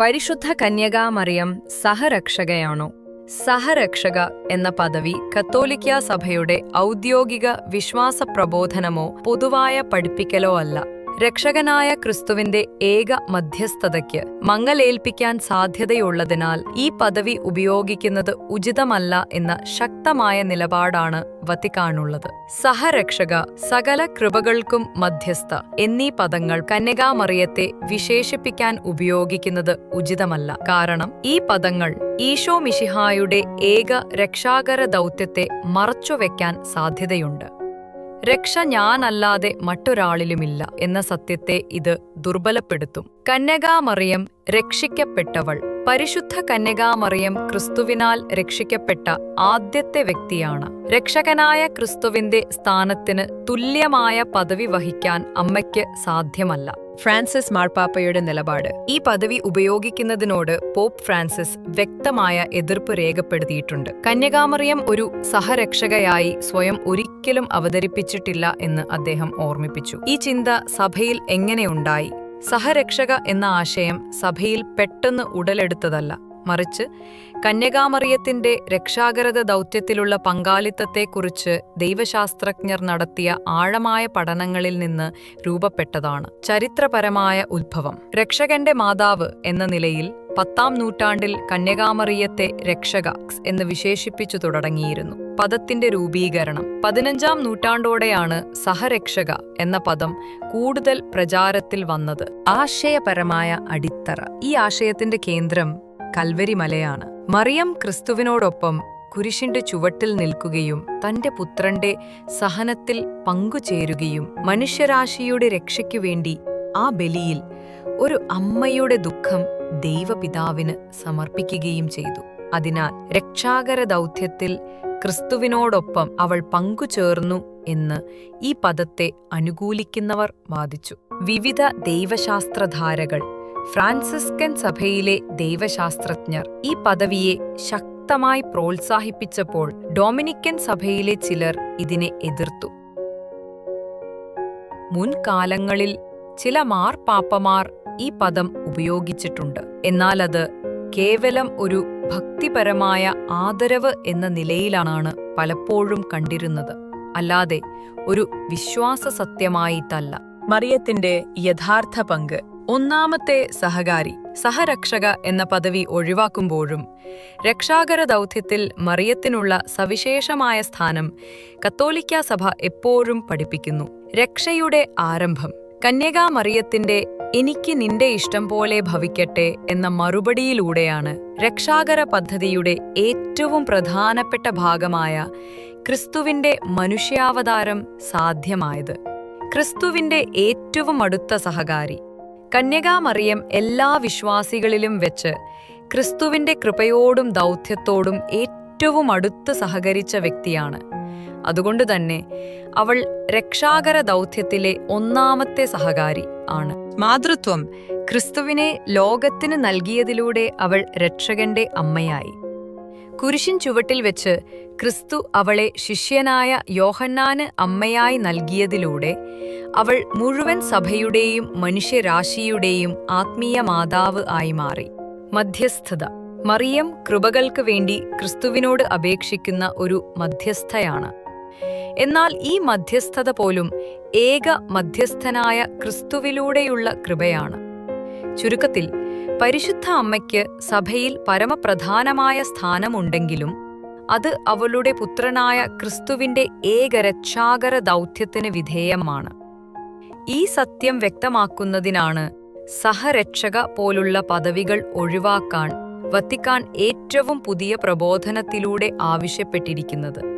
പരിശുദ്ധ കന്യകാമറിയം സഹരക്ഷകയാണോ. സഹരക്ഷക എന്ന പദവി കത്തോലിക്ക സഭയുടെ ഔദ്യോഗിക വിശ്വാസ പ്രബോധനമോ പൊതുവായ പഠിപ്പിക്കലോ അല്ല. രക്ഷകനായ ക്രിസ്തുവിന്റെ ഏക മധ്യസ്ഥതയ്ക്ക് മങ്ങലേൽപ്പിക്കാൻ സാധ്യതയുള്ളതിനാൽ ഈ പദവി ഉപയോഗിക്കുന്നത് ഉചിതമല്ല എന്ന ശക്തമായ നിലപാടാണ് വത്തിക്കാനുള്ളത്. സഹരക്ഷക സകല കൃപകൾക്കും മധ്യസ്ഥ എന്നീ പദങ്ങൾ കന്യകാമറിയത്തെ വിശേഷിപ്പിക്കാൻ ഉപയോഗിക്കുന്നത് ഉചിതമല്ല. കാരണം ഈ പദങ്ങൾ ഈശോ മിഷിഹായുടെ ഏക രക്ഷാകര ദൗത്യത്തെ മറച്ചുവെക്കാൻ സാധ്യതയുണ്ട്. രക്ഷ ഞാനല്ലാതെ മറ്റൊരാളിലുമില്ല എന്ന സത്യത്തെ ഇത് ദുർബലപ്പെടുത്തും. കന്യകാമറിയം രക്ഷിക്കപ്പെട്ടവൾ. പരിശുദ്ധ കന്യകാമറിയം ക്രിസ്തുവിനാൽ രക്ഷിക്കപ്പെട്ട ആദ്യത്തെ വ്യക്തിയാണ്. രക്ഷകനായ ക്രിസ്തുവിന്റെ സ്ഥാനത്തിന് തുല്യമായ പദവി വഹിക്കാൻ അമ്മയ്ക്ക് സാധ്യമല്ല. ഫ്രാൻസിസ് മാർപ്പാപ്പയുടെ നിലപാട്. ഈ പദവി ഉപയോഗിക്കുന്നതിനോട് പോപ്പ് ഫ്രാൻസിസ് വ്യക്തമായ എതിർപ്പ് രേഖപ്പെടുത്തിയിട്ടുണ്ട്. കന്യകാമറിയം ഒരു സഹരക്ഷകയായി സ്വയം ഒരിക്കലും അവതരിപ്പിച്ചിട്ടില്ല എന്ന് അദ്ദേഹം ഓർമ്മിപ്പിച്ചു. ഈ ചിന്ത സഭയിൽ എങ്ങനെയുണ്ടായി സഹരക്ഷക എന്ന ആശയം സഭയിൽ പെട്ടെന്ന് ഉടലെടുത്തതല്ല. മറിച്ച് കന്യകാമറിയത്തിന്റെ രക്ഷാകരത ദൗത്യത്തിലുള്ള പങ്കാളിത്തത്തെക്കുറിച്ച് ദൈവശാസ്ത്രജ്ഞർ നടത്തിയ ആഴമായ പഠനങ്ങളിൽ നിന്ന് രൂപപ്പെട്ടതാണ് ചരിത്രപരമായ ഉത്ഭവം. രക്ഷകന്റെ മാതാവ് എന്ന നിലയിൽ പത്താം നൂറ്റാണ്ടിൽ കന്യകാമറിയത്തെ രക്ഷക എന്ന് വിശേഷിപ്പിച്ചു തുടങ്ങിയിരുന്നു. പദത്തിന്റെ രൂപീകരണം. പതിനഞ്ചാം നൂറ്റാണ്ടോടെയാണ് സഹരക്ഷക എന്ന പദം കൂടുതൽ പ്രചാരത്തിൽ വന്നത്. ആശയപരമായ അടിത്തറ. ഈ ആശയത്തിന്റെ കേന്ദ്രം കൽവരി മലയാണ് മറിയം ക്രിസ്തുവിനോടൊപ്പം കുരിശിന്റെ ചുവട്ടിൽ നിൽക്കുകയും തന്റെ പുത്രന്റെ സഹനത്തിൽ പങ്കുചേരുകയും മനുഷ്യരാശിയുടെ രക്ഷയ്ക്കു വേണ്ടി ആ ബലിയിൽ ഒരു അമ്മയുടെ ദുഃഖം ദൈവപിതാവിന് സമർപ്പിക്കുകയും ചെയ്തു. അതിനാൽ രക്ഷാകര ദൗത്യത്തിൽ ക്രിസ്തുവിനോടൊപ്പം അവൾ പങ്കുചേർന്നു എന്ന് ഈ പദത്തെ അനുകൂലിക്കുന്നവർ വാദിച്ചു. വിവിധ ദൈവശാസ്ത്രധാരകൾ ഫ്രാൻസിസ്കൻ സഭയിലെ ദൈവശാസ്ത്രജ്ഞർ ഈ പദവിയെ ശക്തമായി പ്രോത്സാഹിപ്പിച്ചപ്പോൾ ഡൊമിനിക്കൻ സഭയിലെ ചിലർ ഇതിനെ എതിർത്തു. മുൻകാലങ്ങളിൽ ചില മാർപ്പാപ്പമാർ ഈ പദം ഉപയോഗിച്ചിട്ടുണ്ട്. എന്നാൽ അത് കേവലം ഒരു ഭക്തിപരമായ ആദരവ് എന്ന നിലയിലാണ് പലപ്പോഴും കണ്ടിരുന്നത്. അല്ലാതെ ഒരു വിശ്വാസ സത്യമായിട്ടല്ല മറിയത്തിന്റെ യഥാർത്ഥ പങ്ക് ഒന്നാമത്തെ സഹകാരി സഹരക്ഷക എന്ന പദവി ഒഴിവാക്കുമ്പോഴും രക്ഷാകര ദൗത്യത്തിൽ മറിയത്തിനുള്ള സവിശേഷമായ സ്ഥാനം കത്തോലിക്ക സഭ എപ്പോഴും പഠിപ്പിക്കുന്നു. രക്ഷയുടെ ആരംഭം കന്യകാ മറിയത്തിന്റെ എനിക്ക് നിന്റെ ഇഷ്ടം പോലെ ഭവിക്കട്ടെ എന്ന മറുപടിയിലൂടെയാണ് രക്ഷാകര പദ്ധതിയുടെ ഏറ്റവും പ്രധാനപ്പെട്ട ഭാഗമായ ക്രിസ്തുവിന്റെ മനുഷ്യാവതാരം സാധ്യമായത്. ക്രിസ്തുവിന്റെ ഏറ്റവും അടുത്ത സഹകാരി കന്യകാമറിയം എല്ലാ വിശ്വാസികളിലും വെച്ച് ക്രിസ്തുവിന്റെ കൃപയോടും ദൗത്യത്തോടും ഏറ്റവും അടുത്ത് സഹകരിച്ച വ്യക്തിയാണ്. അതുകൊണ്ട് തന്നെ അവൾ രക്ഷാകര ദൗത്യത്തിലെ ഒന്നാമത്തെ സഹകാരി ആണ്. മാതൃത്വം ക്രിസ്തുവിനെ ലോകത്തിന് നൽകിയതിലൂടെ അവൾ രക്ഷകന്റെ അമ്മയായി. കുരിശിൻ ചുവട്ടിൽ വെച്ച് ക്രിസ്തു അവളെ ശിഷ്യനായ യോഹന്നാന് അമ്മയായി നൽകിയതിലൂടെ അവൾ മുഴുവൻ സഭയുടെയും മനുഷ്യരാശിയുടെയും ആത്മീയ മാതാവ് ആയി മാറി. മധ്യസ്ഥത. മറിയം കൃപകൾക്ക് വേണ്ടി ക്രിസ്തുവിനോട് അപേക്ഷിക്കുന്ന ഒരു മധ്യസ്ഥയാണ്. എന്നാൽ ഈ മധ്യസ്ഥത പോലും ഏക മധ്യസ്ഥനായ ക്രിസ്തുവിലൂടെയുള്ള കൃപയാണ്. ചുരുക്കത്തിൽ പരിശുദ്ധ അമ്മയ്ക്ക് സഭയിൽ പരമപ്രധാനമായ സ്ഥാനമുണ്ടെങ്കിലും അത് അവളുടെ പുത്രനായ ക്രിസ്തുവിന്റെ ഏകരക്ഷാകര ദൗത്യത്തിന് വിധേയമാണ്. ഈ സത്യം വ്യക്തമാക്കുന്നതിനാണ് സഹരക്ഷക പോലുള്ള പദവികൾ ഒഴിവാക്കാൻ വത്തിക്കാൻ ഏറ്റവും പുതിയ പ്രബോധനത്തിലൂടെ ആവശ്യപ്പെട്ടിരിക്കുന്നത്.